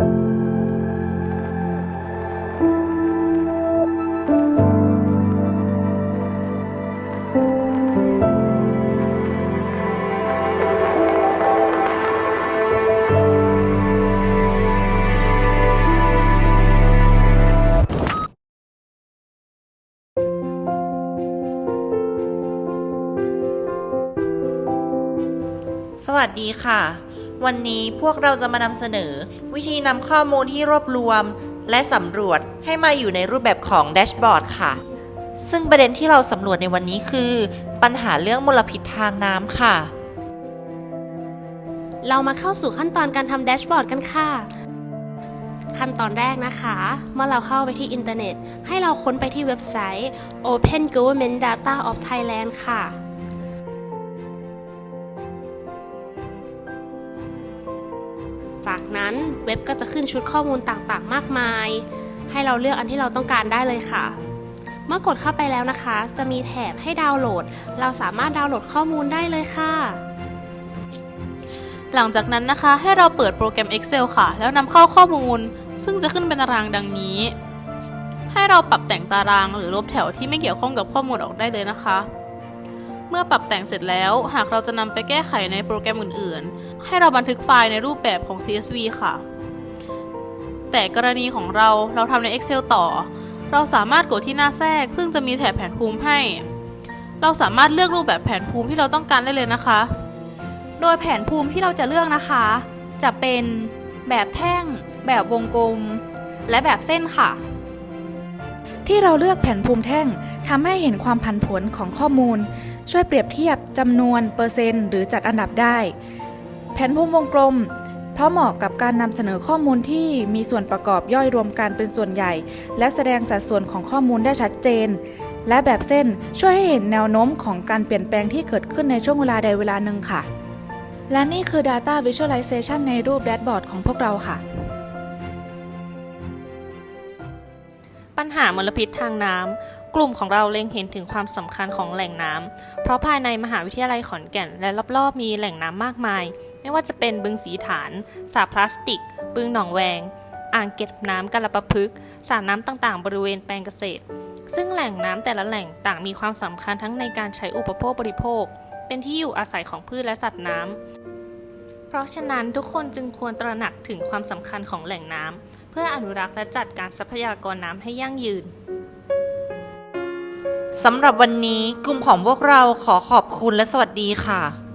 สวัสดีค่ะ วันนี้พวกเราจะมานำเสนอ วิธีนำข้อมูลที่รวบรวม และสำรวจให้มาอยู่ในรูปแบบของแดชบอร์ดค่ะ ซึ่งประเด็นที่เราสำรวจในวันนี้คือ ปัญหาเรื่องมลพิษทางน้ำค่ะ เรามาเข้าสู่ขั้นตอนการทำแดชบอร์ดกันค่ะ ขั้นตอนแรกนะคะ เมื่อเราเข้าไปที่อินเทอร์เน็ต ให้เราค้นไปที่เว็บไซต์ Open Government Data of Thailand ค่ะ จากนั้นเว็บก็จะขึ้นชุดข้อมูลต่างๆ มากมาย ให้เราเลือกอันที่เราต้องการได้เลยค่ะ เมื่อกดเข้าไปแล้วนะคะ จะมีแถบให้ดาวน์โหลด เราสามารถดาวน์โหลดข้อมูลได้เลยค่ะหลังจากนั้นนะคะให้เราเปิดโปรแกรม Excel ค่ะ แล้วนำเข้าข้อมูล ซึ่งจะขึ้นเป็นตารางดังนี้ ให้เราปรับแต่งตารางหรือลบแถวที่ไม่เกี่ยวข้องกับข้อมูลออกได้เลยนะคะ เมื่อปรับแต่งเสร็จแล้ว หากเราจะนำไปแก้ไขในโปรแกรมอื่น ๆ ให้เราบันทึกไฟล์ในรูปแบบของ CSV ค่ะ แต่กรณีของเราเราทำใน Excel ต่อ เราสามารถกดที่หน้าแทรก ซึ่งจะมีแถบแผนภูมิให้ เราสามารถเลือกรูปแบบแผนภูมิที่เราต้องการได้เลยนะคะ โดยแผนภูมิที่เราจะเลือกนะคะ จะเป็นแบบแท่ง แบบวงกลม และแบบเส้นค่ะที่เราเลือกแผนภูมิแท่งทำให้เห็นความผันผวนของข้อมูล ช่วยเปรียบเทียบจำนวนเปอร์เซ็นต์หรือจัดอันดับได้ แผนภูมิวงกลม เพราะเหมาะกับการนำเสนอข้อมูลที่มีส่วนประกอบย่อยรวมกันเป็นส่วนใหญ่ และแสดงสัดส่วนของข้อมูลได้ชัดเจน และแบบเส้นช่วยให้เห็นแนวโน้มของการเปลี่ยนแปลงที่เกิดขึ้นในช่วงเวลาใดเวลาหนึ่งค่ะ และนี่คือ Data Visualization ในรูปแดชบอร์ดของพวกเราค่ะ ปัญหามลพิษทางน้ำ กลุ่มของเราเล็งเห็นถึงความสำคัญของแหล่งน้ำ เพราะภายในมหาวิทยาลัยขอนแก่น และรอบๆมีแหล่งน้ำมากมาย ไม่ว่าจะเป็นบึงสีฐานสระพลาสติก บึงหนองแวง อ่างเก็บน้ำกาลปะพึกสระน้ำต่างๆ บริเวณแปลงเกษตร ซึ่งแหล่งน้ำแต่ละแหล่งต่างมีความสำคัญทั้งในการใช้อุปโภคบริโภค เป็นที่อยู่อาศัยของพืชและสัตว์น้ำเพราะฉะนั้นทุกคนจึงควรตระหนักถึงความสำคัญของแหล่งน้ำ เพื่ออนุรักษ์และจัดการทรัพยากรน้ำให้ยั่งยืนสำหรับวันนี้กลุ่มของพวกเราขอขอบคุณและสวัสดีค่ะ